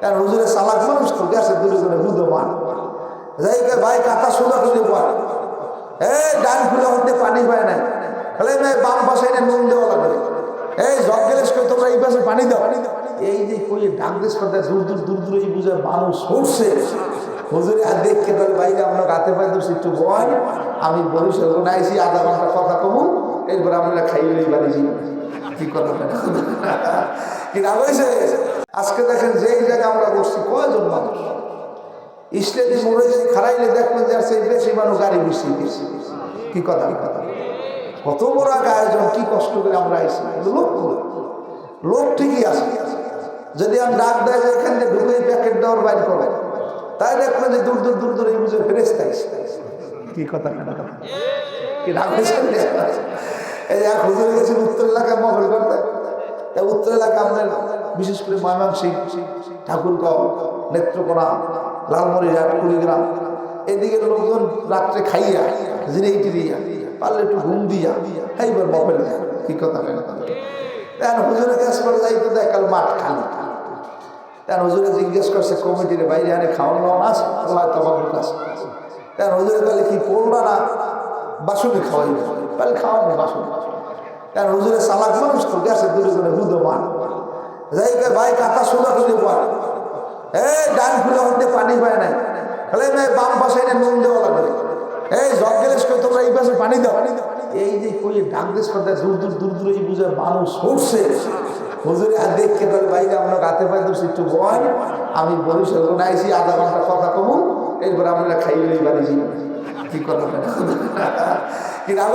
কারণ হুজুরের চালাক মানুষ তো, গেছে করে বুধ মান যাই ভাই কাতা সুদা খুলে পড়ে এই ডান খুলে হতে পানি পায় না। তাহলে বাম পাশে এনে নুন দেওয়া লাগবে। এই জগ গেলেস কই, তোমরা এই পাশে পানি দাও। এই যে কই, ডাক দেশ দূর দূর দূর দূর এই বুঝে মানুষ সরছে হুজুরে, আর দেখকে তাহলে বাইরে আমরা গাতে পাই তো একটু বয়, আমি সেরকম আইসি আধা ঘণ্টা কথা কমু, এরপর আমরা খাইলেই বাড়ি কি কথা, কি না হয়েছে আজকে দেখেন যেই জায়গায় আমরা বসছি, কয়জন মানুষ? ইসলামী মোড়ে খারাইলে দেখবেন যে সেই বেশি মানুষ গাড়ি বেশি বেশি কি কথা? কি কথা কত বড় এক আয়োজন, কি কষ্ট করে আমরা আইসি লোক? লোক ঠিকই আছে। যদি আমি ডাক দেয় যে এখান থেকে ঢুকে প্যাকেট দেওয়ার বাইর করে, তাই দেখবেন যে দূর দূর দূর দূর এই বুঝে ফেরেস কি কথা কেন কথা? কি ডাক এই এক হুজুর গেছেন উত্তর এলাকায় মহল করতে। তা উত্তর এলাকা আমাদের বিশেষ করে ময়মনসিং ঠাকুরগাঁও, নেত্রকোনা, লালমনিরহাট, কুড়িগ্রাম। এদিকে লোকজন রাত্রে খাইয়া জিরে টিরিয়া পারলে একটু ঘুম দিয়া মফেল দেয় কি কথা এখন হুজুরে গ্যাস করে যাইতে দেয় কাল মাঠ খালি। তার হুজুরে জিজ্ঞেস করছে, কমিটির বাইরে আনে খাওয়ান আছে আল্লাহ তোমার কাছে তার হুজুরে কালে কি পড়বা না বাসনে খাওয়াইবে। তাহলে খাওয়াবে বাসন তার হুজুরে সালাক মানুষ তো গেছে দূরে করে বুধ যাই গে ভাই কাতা সোজা খুলে পড়ে এই, ডান খুলে হতে পানি পায় নাই। তাহলে মেয়ে বাম পাশে এনে নুন দেওয়া লাগবে। এই, জগ গেলেস কই? তোমরা এই পাশে পানি দাও। এই যে কই ডাক দেশ করতে, দূর দূর দূর দূর এই বুঝে মানুষ সরছে হুজুরে, আর দেখকে তাহলে বাইরে আমরা গাতে পাই তো একটু বয় আমি সেরকম আইসি আধা ঘণ্টা কথা কমু। এরপর আমরা খাইলেই বাড়ি কি কথা কি রাগ